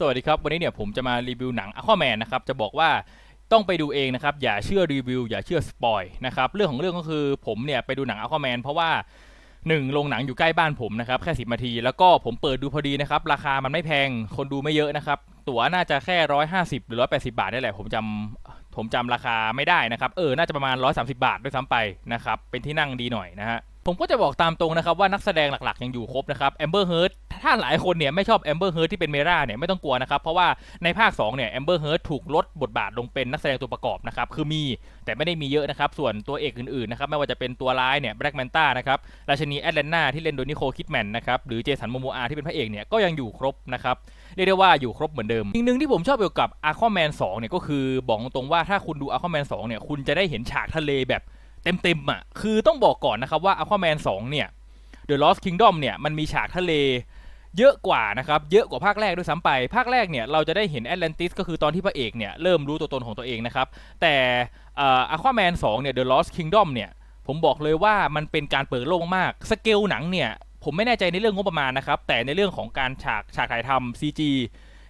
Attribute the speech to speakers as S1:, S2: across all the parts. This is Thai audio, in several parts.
S1: สวัสดีครับ วันนี้เนี่ยผมจะมารีวิวหนัง Aquaman นะครับ จะบอกว่าต้องไปดูเองนะครับ อย่าเชื่อรีวิว อย่าเชื่อสปอยนะครับ เรื่องของเรื่องก็คือผมเนี่ยไปดูหนัง Aquaman เพราะว่าหนึ่งโรงหนังอยู่ใกล้บ้านผมนะครับ แค่สิบนาที แล้วก็ผมเปิดดูพอดีนะครับ ราคามันไม่แพง คนดูไม่เยอะนะครับ ตั๋วน่าจะแค่ร้อยห้าสิบหรือร้อยแปดสิบาทนี่แหละ ผมจำผมจำราคาไม่ได้นะครับ เออ น่าจะประมาณ 130 บาทด้วยซ้ำไปนะครับ เป็นที่นั่งดีหน่อยนะฮะ ผมก็จะบอกตามตรงนะครับว่านักแสดงหลักๆ ยังอยู่ครบนะครับ แอมเบอร์เฮิร์ต ถ้าหลายคนเนี่ยไม่ชอบแอมเบอร์เฮิร์ตที่เป็นเมราเนี่ยไม่ต้องกลัวนะครับ เพราะว่าในภาค2เนี่ยแอมเบอร์เฮิร์ตถูกลดบทบาทลงเป็นนักแสดงตัวประกอบนะครับคือมีแต่ไม่ได้มีเยอะนะครับ ส่วนตัวเอกอื่นๆนะครับไม่ว่าจะเป็นตัวร้ายเนี่ยแบล็กแมนต้านะครับราชนีแอตแลนนาที่เล่นโดยนิโคลคิดแมนนะครับหรือเจสันโมโมอาที่เป็นพระเอกเนี่ยก็ยังอยู่ครบนะครับเรียกได้ว่าอยู่ครบเหมือนเดิมอีกหนึ่งที่ผมชอบเกี่ยวกับ Aquaman 2เนี่ยก็คือบอกตรงๆว่าถ้าคุณดู Aquaman 2เนี่ยคุณจะได้เห็นฉากทะเลแบบเต็มๆอะคือต้องบอกก่อนนะครับว่า Aquaman 2เนี่ย The Lost Kingdom เนี่ยมันมีฉากทะเล เยอะกว่านะครับ เยอะกว่าภาคแรกด้วยซ้ำไป ภาคแรกเนี่ยเราจะได้เห็นแอตแลนติสก็คือตอนที่พระเอกเนี่ยเริ่มรู้ตัวตนของตัวเองนะครับ แต่อ่อ Aquaman 2เนี่ย The Lost Kingdom เนี่ย ผมบอกเลยว่ามันเป็นการเปิดโลกมากสเกลหนังเนี่ย ผมไม่แน่ใจในเรื่องงบประมาณนะครับ แต่ในเรื่องของการฉากฉากถ่ายทำ CG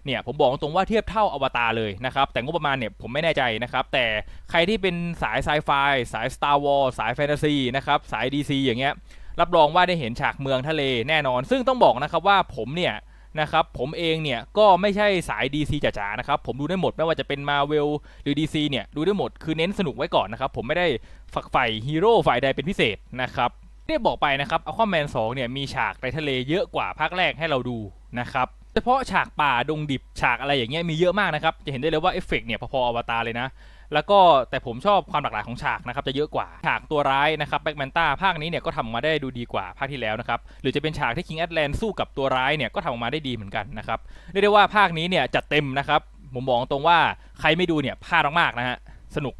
S1: เนี่ยผมบอกตรงว่าเทียบเท่าอวตารเลยนะครับ แต่งบประมาณเนี่ยผมไม่แน่ใจนะครับ แต่ใครที่เป็นสายไซไฟสาย Star Wars สายแฟนตาซีนะครับสาย DC อย่างเงี้ย รับรองว่าได้เห็นฉากเมืองทะเลแน่นอน ซึ่งต้องบอกนะครับว่าผมเนี่ยนะครับผมเองเนี่ยก็ไม่ใช่สาย DC จ๋าๆนะครับผมดูได้หมดไม่ว่าจะเป็น Marvel หรือ DC เนี่ยดูได้หมดคือเน้นสนุกไว้ก่อนนะครับผมไม่ได้ฝักใฝ่ฮีโร่ฝ่ายใดเป็นพิเศษนะครับได้บอกไปนะครับ Aquaman 2เนี่ยมีฉากในทะเลเยอะกว่าภาคแรกให้เราดูนะครับเฉพาะฉากป่าดงดิบฉากอะไรอย่างเงี้ยมีเยอะมากนะครับจะเห็นได้เลยว่าเอฟเฟกต์เนี่ยพอๆอวตารเลยนะ แล้วก็แต่ผมชอบความหลากหลายของฉากนะครับจะเยอะกว่าฉากตัวร้ายนะครับแบ็กแมนต้าภาคนี้เนี่ยก็ทำออกมาได้ดูดีกว่าภาคที่แล้วนะครับหรือจะเป็นฉากที่คิงแอตแลนสู้กับตัวร้ายเนี่ยก็ทำออกมาได้ดีเหมือนกันนะครับเรียกได้ว่าภาคนี้เนี่ยจัดเต็มนะครับผมบอกตรงว่าใครไม่ดูเนี่ยพลาดมากๆนะฮะสนุก